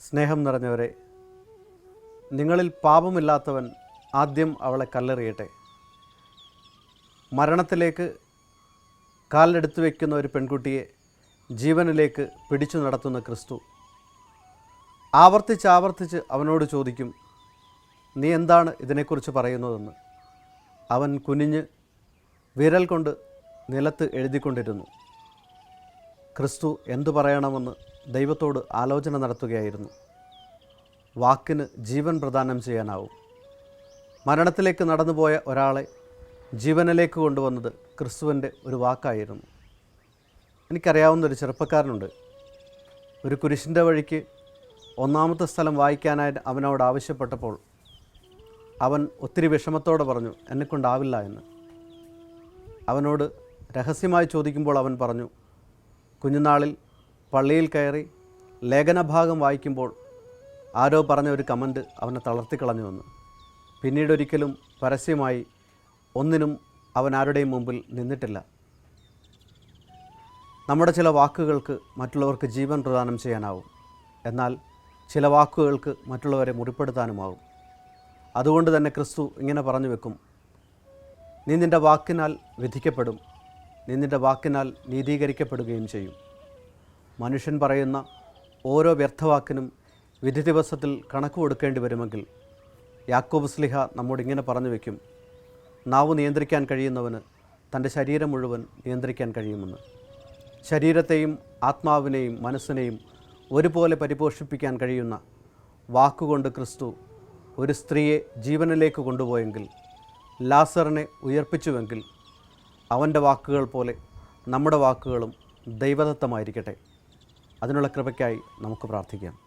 സ്നേഹം നിറഞ്ഞവരെ നിങ്ങളിൽ പാപമില്ലാത്തവൻ ആദ്യം അവളെ കല്ലെറിയട്ടെ. മരണത്തിലേക്ക് കാലെടുത്തു വയ്ക്കുന്ന ഒരു പെൺകുട്ടിയെ ജീവനിലേക്ക് പിടിച്ചു നടത്തുന്ന ക്രിസ്തു ആവർത്തിച്ച് ആവർത്തിച്ച് അവനോട് ചോദിക്കും നീ എന്താണ് ഇതിനെക്കുറിച്ച് പറയുന്നതെന്ന്? അവൻ കുനിഞ്ഞ് വിരൽ കൊണ്ട് നിലത്ത് എഴുതിക്കൊണ്ടിരുന്നു. ക്രിസ്തു എന്തു പറയണമെന്ന് ദൈവത്തോട് ആലോചന നടത്തുകയായിരുന്നു. വാക്കിന് ജീവൻ പ്രദാനം ചെയ്യാനാവും. മരണത്തിലേക്ക് നടന്നുപോയ ഒരാളെ ജീവനിലേക്ക് കൊണ്ടുവന്നത് ക്രിസ്തുവിന്റെ ഒരു വാക്കായിരുന്നു. എനിക്കറിയാവുന്ന ഒരു ചെറുപ്പക്കാരനുണ്ട്. ഒരു കുരിശിന്റെ വഴിക്ക് ഒന്നാമത്തെ സ്ഥലം വായിക്കാനായിട്ട് അവനോട് ആവശ്യപ്പെട്ടപ്പോൾ അവൻ ഒത്തിരി വിഷമത്തോടെ പറഞ്ഞു എന്നെക്കൊണ്ടാവില്ല എന്ന്. അവനോട് രഹസ്യമായി ചോദിക്കുമ്പോൾ അവൻ പറഞ്ഞു കുഞ്ഞുനാളിൽ പള്ളിയിൽ കയറി ലേഖനഭാഗം വായിക്കുമ്പോൾ ആരോ പറഞ്ഞ ഒരു കമന്റ് അവനെ തളർത്തിക്കളഞ്ഞു പിന്നീട് ഒരിക്കലും പരസ്യമായി ഒന്നിനും അവൻ ആരുടെയും മുമ്പിൽ നിന്നിട്ടില്ല. നമ്മുടെ ചില വാക്കുകൾക്ക് മറ്റുള്ളവർക്ക് ജീവൻ പ്രദാനം ചെയ്യാനാവും. എന്നാൽ ചില വാക്കുകൾക്ക് മറ്റുള്ളവരെ മുറിപ്പെടുത്താനുമാകും. അതുകൊണ്ട് തന്നെ ക്രിസ്തു ഇങ്ങനെ പറഞ്ഞു വെക്കും നീ നിന്റെ വാക്കിനാൽ വിധിക്കപ്പെടും നീ നിന്റെ വാക്കിനാൽ നീതീകരിക്കപ്പെടുകയും ചെയ്യും. മനുഷ്യൻ പറയുന്ന ഓരോ വ്യർത്ഥവാക്കിനും വിധി ദിവസത്തിൽ കണക്ക് കൊടുക്കേണ്ടി വരുമെങ്കിൽ യാക്കോബ് സ്ലിഹ നമ്മോട് ഇങ്ങനെ പറഞ്ഞു വയ്ക്കും നാവ് നിയന്ത്രിക്കാൻ കഴിയുന്നവന് തന്റെ ശരീരം മുഴുവൻ നിയന്ത്രിക്കാൻ കഴിയുമെന്ന്. ശരീരത്തെയും ആത്മാവിനെയും മനസ്സിനെയും ഒരുപോലെ പരിപോഷിപ്പിക്കാൻ കഴിയുന്ന വാക്കുകൊണ്ട് ക്രിസ്തു ഒരു സ്ത്രീയെ ജീവനിലേക്ക് കൊണ്ടുപോയെങ്കിൽ ലാസറിനെ ഉയർപ്പിച്ചുവെങ്കിൽ അവന്റെ വാക്കുകൾ പോലെ നമ്മുടെ വാക്കുകളും ദൈവദത്തമായിരിക്കട്ടെ. അതിനുള്ള കൃപയ്ക്കായി നമുക്ക് പ്രാർത്ഥിക്കാം.